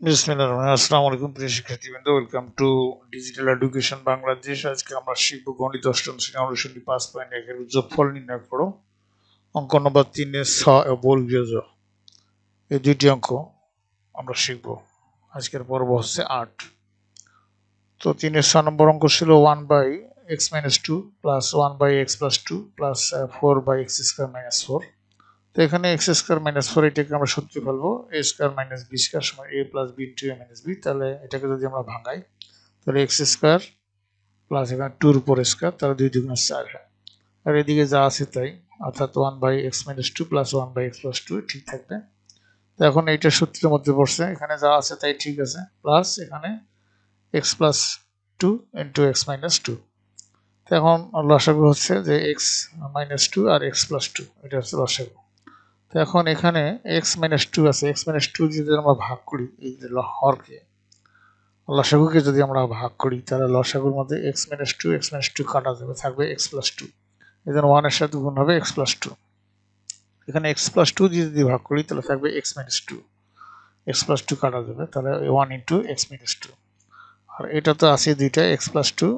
আসসালামু আলাইকুম প্রিয় শিক্ষার্থীবৃন্দ welcome to digital education Bangladesh আজকে আমরা শিখব গণিত অষ্টম শ্রেণি অনুশীলনী পাঁচ পয়েন্ট একের যোগফল নির্ণয় করো। অঙ্ক নম্বর ছ বর্গীয় জ এই দুইটি অঙ্ক আমরা শিখব। আজকের পর্ব হচ্ছে আট। তো তিনের ছ নম্বর অঙ্ক ছিল one by x minus two plus one by x plus two plus four by x square minus four তো এখানে এক্স স্কোয়ার মাইনাস ফোর এটাকে আমরা সূত্রে ফেলব a square minus b square সময় a plus b into a minus b তাহলে এটাকে যদি আমরা ভাঙাই, তাহলে এক্স স্কোয়ার প্লাস এখানে টুর উপর স্কোয়ার তাহলে দুই দুগুণ চার হয়। আর এদিকে যা আছে তাই, অর্থাৎ one by x minus two plus one by x plus two ঠিক থাকবে। তো এখন এইটা সূত্রের মধ্যে পড়ছে, এখানে যা আছে তাই ঠিক আছে প্লাস এখানে x plus two into x minus two তো এখন লসাগু হচ্ছে যে এক্স মাইনাস টু আর এক্স প্লাস টু এটা হচ্ছে লসাগু। তো এখন এখানে এক্স মাইনাস টু আছে। এক্স মাইনাস টু যদি আমরা ভাগ করি, এই যে ল- হরকে লসাগুকে যদি আমরা ভাগ করি, তাহলে লসাগুর মধ্যে x minus two x minus two কাটা যাবে, থাকবে এক্স প্লাস টু এই জন্য ওয়ানের সাথে গুণ হবে এক্স প্লাস টু এখানে এক্স প্লাস টু যদি ভাগ করি, তাহলে থাকবে x minus two x plus two কাটা যাবে, তাহলে one into x minus two আর এটা তো আছে দুইটা x plus two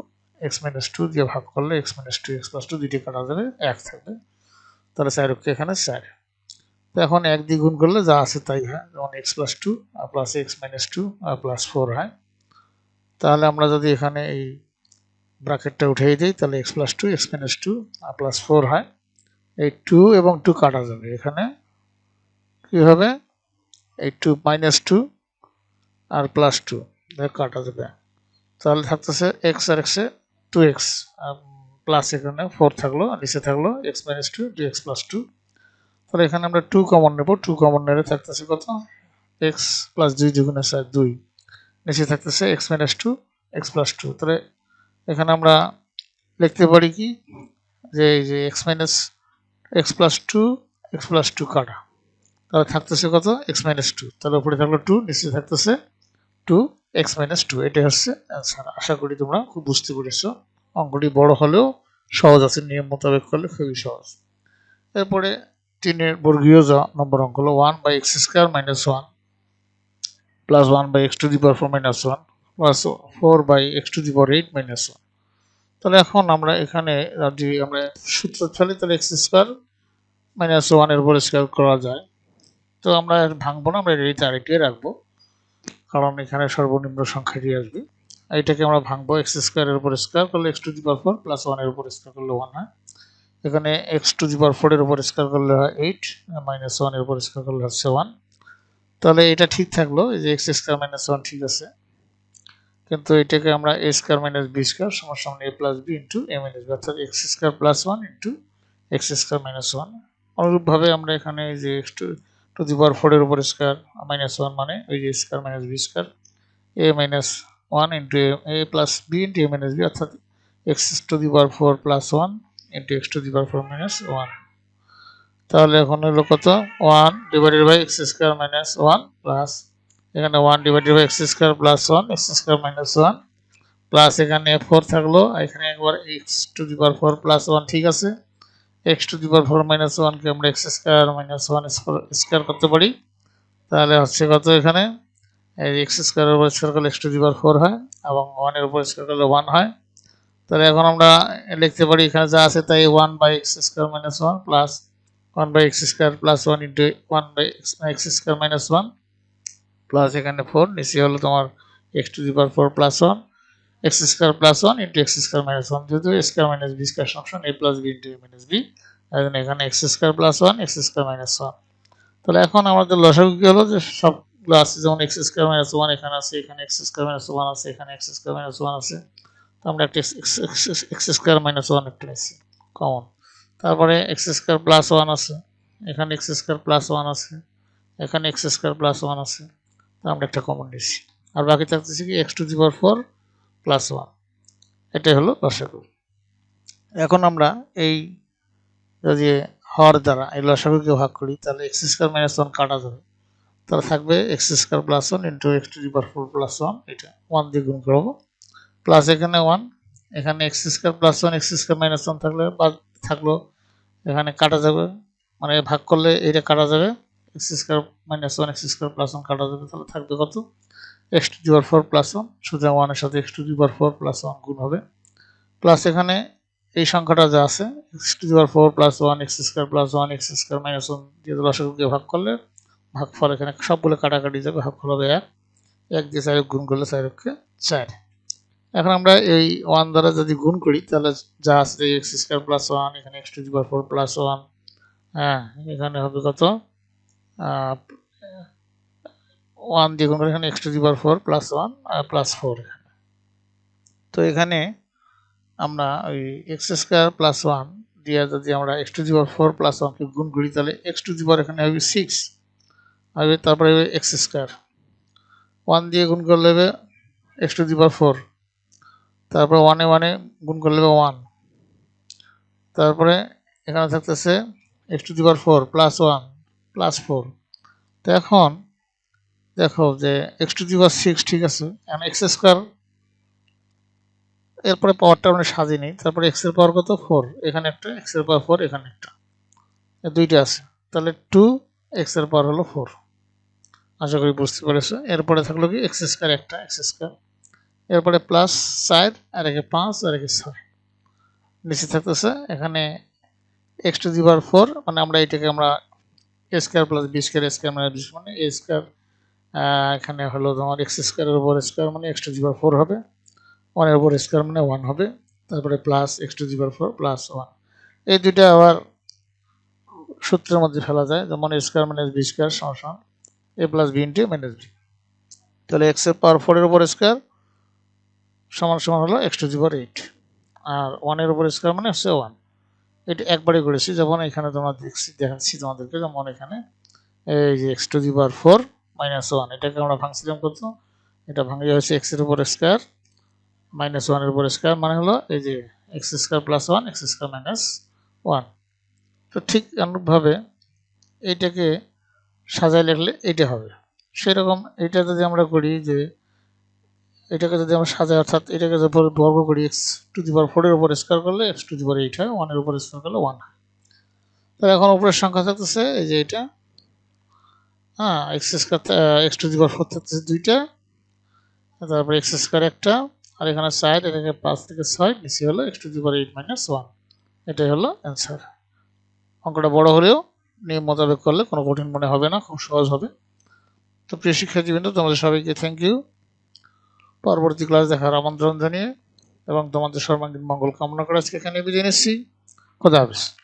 x minus two দিয়ে ভাগ করলে x minus two x plus two দুইটা কাটা যাবে, এক থাকবে। তাহলে চার এখানে চার। তো এখন এক দিয়ে গুণ করলে যা আছে তাই হয়। যেমন এক্স প্লাস টু আর প্লাস এক্স মাইনাস টু আর প্লাস ফোর হয়। তাহলে আমরা যদি এখানে এই ব্র্যাকেটটা উঠিয়ে দিই, তাহলে x plus two x minus two আর প্লাস ফোর হয়। এই টু এবং টু কাটা যাবে। এখানে কি হবে? এই টু মাইনাস টু আর প্লাস টু কাটা যাবে। তাহলে থাকতেছে এক্স আর এক্সে টু এক্স প্লাস এখানে ফোর থাকল, নিচে থাকল x minus two two x plus two তাহলে এখানে আমরা টু কমন নেব। টু কমন নেলে থাকতেছে কত? এক্স প্লাস দুই দুগুণে চার দুই। নিচে থাকতেছে x minus two x plus two তাহলে এখানে আমরা লিখতে পারি কি? যে এই যে x minus x plus two x plus two কাটা। তাহলে থাকতেছে কত? এক্স মাইনাস টু তাহলে উপরে থাকল টু নিচে থাকতেছে টু এক্স মাইনাস টু এটাই হচ্ছে অ্যান্সার আশা করি তোমরা খুব বুঝতে পেরেছ। অঙ্কটি বড় হলেও সহজ আছে, নিয়ম মোতাবেক করলে খুবই সহজ। এরপরে তিনের বর্গীয় জ নম্বর অঙ্ক হলো one by x square minus one plus one by x to the power four minus one plus four by x to the power eight minus one তাহলে এখন আমরা এখানে যদি আমরা সূত্র ফেলি, তাহলে এক্স স্কোয়ার মাইনাস ওয়ানের উপর স্কোয়ার করা যায়। তো আমরা ভাঙবো না, আমরা এটাই আরেকটি রাখব। কারণ এখানে সর্বনিম্ন সংখ্যাটি আসবে। এইটাকে আমরা ভাঙবো এক্স স্কোয়ারের উপর স্কোয়ার করলে x to the power four plus ওয়ানের উপর স্কোয়ার করলে ওয়ান হয়। এখানে এক্স টু দি পাওয়ার ফোরের উপর স্কোয়ার করলে হয় এইট মাইনাস ওয়ানের উপর স্কোয়ার করলে হচ্ছে ওয়ান তাহলে এটা ঠিক থাকল, এই যে এক্স স্কোয়ার মাইনাস ওয়ান ঠিক আছে। কিন্তু এটাকে আমরা a square minus b square সমান সমান a plus b into a minus b অর্থাৎ x square plus one into x square minus one অনুরূপভাবে আমরা এখানে এই যে x to to the power ফোরের উপর স্কোয়ার মাইনাস ওয়ান মানে ওই যে square minus b square a minus one into a plus b into a minus b অর্থাৎ x to the power four plus one into x to the power four minus one তাহলে এখন হলো কত? One divided by x square minus one plus এখানে one divided by x square plus one x square minus one plus এখানে four থাকল এখানে একবার x to the power four plus one ঠিক আছে? X to the power four minus ওয়ানকে আমরা x square minus one square করতে পারি। তাহলে হচ্ছে কত এখানে? এক্স স্কোয়ারের উপর স্কোয়ার করলে x to the power four হয়, এবং ওয়ানের উপর স্কোয়ার করলে ওয়ান হয়। তাহলে এখন আমরা লিখতে পারি এখানে যা আছে তাই one by x square minus one plus one by x square plus one into one by x square minus one plus এখানে ফোর নিচে হলো তোমার x to the power four plus one x square plus one into x square minus one যেহেতু square minus b square function a plus b into a minus b এখানে x square plus one x square minus one তাহলে এখন আমাদের লসাগু কি হলো যে সবগুলো আছে যেমন এক্স স্কোয়ার মাইনাস ওয়ান এখানে আছে এখানে এক্স স্কোয়ার মাইনাস ওয়ান আছে এখানে এক্স স্কোয়ার মাইনাস ওয়ান আছে আমরা একটা এক্স স্কোয়ার মাইনাস ওয়ান একটা নিচ্ছি কমন তারপরে এক্স স্কোয়ার প্লাস ওয়ান আছে, এখানে এক্স স্কোয়ার প্লাস ওয়ান আছে, এখানে এক্স স্কোয়ার প্লাস ওয়ান আছে, তো আমরা একটা কমন নিচ্ছি আর বাকি থাকতেছে কি x to the power four plus one এটাই হলো লসাগু। এখন আমরা এই যদি হর দ্বারা এই লসাগুকে ভাগ করি, তাহলে এক্স স্কোয়ার মাইনাস ওয়ান কাটা যাবে। তাহলে থাকবে x square plus one into x to the power four plus one এটা ওয়ান দিয়ে গুণ করব। প্লাস এখানে ওয়ান এখানে x square plus one x square minus one থাকলে বা, থাকল, এখানে কাটা যাবে মানে ভাগ করলে এটা কাটা যাবে x square minus one x square plus one কাটা যাবে, তাহলে থাকবে কত? X to the power four plus one সুতরাং ওয়ানের সাথে x to the power four plus one গুণ হবে। প্লাস এখানে এই সংখ্যাটা যা আছে x to the power four plus one x square plus one x square minus one দিয়ে দশকে ভাগ করলে, ভাগফল এখানে সবগুলো কাটাকাটি যাবে, ভাগফল হবে এক। এক দিয়ে চার গুণ করলে চারকে চার। এখন আমরা এই ওয়ান দ্বারা যদি গুণ করি, তাহলে যা আছে এক্স স্কোয়ার প্লাস ওয়ান এখানে x to the power four plus one হ্যাঁ এখানে হবে কত? ওয়ান দিয়ে গুণ করে এখানে x to the power four plus one plus four এখানে। তো এখানে আমরা ওই এক্স স্কোয়ার প্লাস ওয়ান দিয়ে যদি আমরা x to the power four plus ওয়ানকে গুণ করি, তাহলে এক্স টু দি পাওয়ার এখানে হবে সিক্স হবে তারপরে হবে এক্স স্কোয়ার ওয়ান দিয়ে গুণ করলে হবে x to the power four তারপরে ওয়ানে ওয়ানে গুণ করলে হবে ওয়ান তারপরে এখানে থাকতেছে x to the power four plus one plus four তো এখন দেখো যে x to the power six ঠিক আছে এখন এক্স স্কোয়ার এরপরে পাওয়ারটা আমরা সাজিয়ে নিই। তারপরে এক্সের পাওয়ার কত? ফোর এখানে একটা এক্সের পাওয়ার ফোর এখানে একটা। দুইটা আছে। তাহলে টু এক্সের পাওয়ার হলো ফোর আশা করি বুঝতে পেরেছ। এরপরে থাকল কি? এক্স স্কোয়ার একটা এক্স স্কোয়ার এরপরে প্লাস চার আর একে পাঁচ, আর একে ছয়। নিচে থাকতেছে, এখানে x to the power four মানে আমরা এটাকে আমরা a square plus b square square মানে বিশ মানে এ স্কোয়ার এখানে হলো তোমার এক্স স্কোয়ারের উপর স্কোয়ার মানে x to the power four হবে ওয়ানের উপর স্কোয়ার মানে ওয়ান হবে, তারপরে plus x to the power four plus one এই দুইটা আবার সূত্রের মধ্যে ফেলা যায়, যেমন স্কোয়ার মাইনাস বি স্কোয়ার সমান a plus b into minus b তাহলে এক্সের পাওয়ার ফোরের উপর স্কোয়ার সমান সমান হলো x to the power eight আর ওয়ানের উপর স্কোয়ার মানে হচ্ছে ওয়ান এটা একবারে করেছি যেমন এখানে তোমরা দেখছি, দেখাচ্ছি তোমাদেরকে, যেমন এখানে এই যে x to the power four minus one এটাকে আমরা ভাঙছিলাম কত এটা ভাঙে হচ্ছে এক্সের উপর স্কোয়ার মাইনাস ওয়ানের উপর স্কোয়ার মানে হলো এই যে x square plus one x square minus one তো ঠিক অনুরূপভাবে এইটাকে সাজায় লিখলে এইটা হবে। সেরকম এটা যদি আমরা করি যে এটাকে যদি আমরা সাজাই, অর্থাৎ এটাকে যদি বর্গ করি এক্স টু দি পাওয়ার ফোরের উপর স্কোয়ার করলে x to the power eight হয় ওয়ানের উপর স্কোয়ার করলে ওয়ান হয়। তাহলে এখন উপরের সংখ্যা থাকতেছে, এই যে এটা। হ্যাঁ x square x to the power four থাকতেছে দুইটা। তারপরে এক্স স্কোয়ার একটা, আর এখানে সাইড এটাকে পাঁচ থেকে ছয় নিচে হলো x to the power eight minus one এটাই হলো অ্যান্সার অঙ্কটা বড় হলেও নিয়ম মোতাবেক করলে কোনো কঠিন মনে হবে না, খুব সহজ হবে। তো প্রিয় শিক্ষার্থীবৃন্দ, তোমাদের সবাইকে থ্যাংক ইউ পরবর্তী ক্লাস দেখার আমন্ত্রণ জানিয়ে এবং তোমাদের সর্বাঙ্গীন মঙ্গল কামনা করে আজকে এখানে বিদায় নিচ্ছি। খোদা হাফিজ।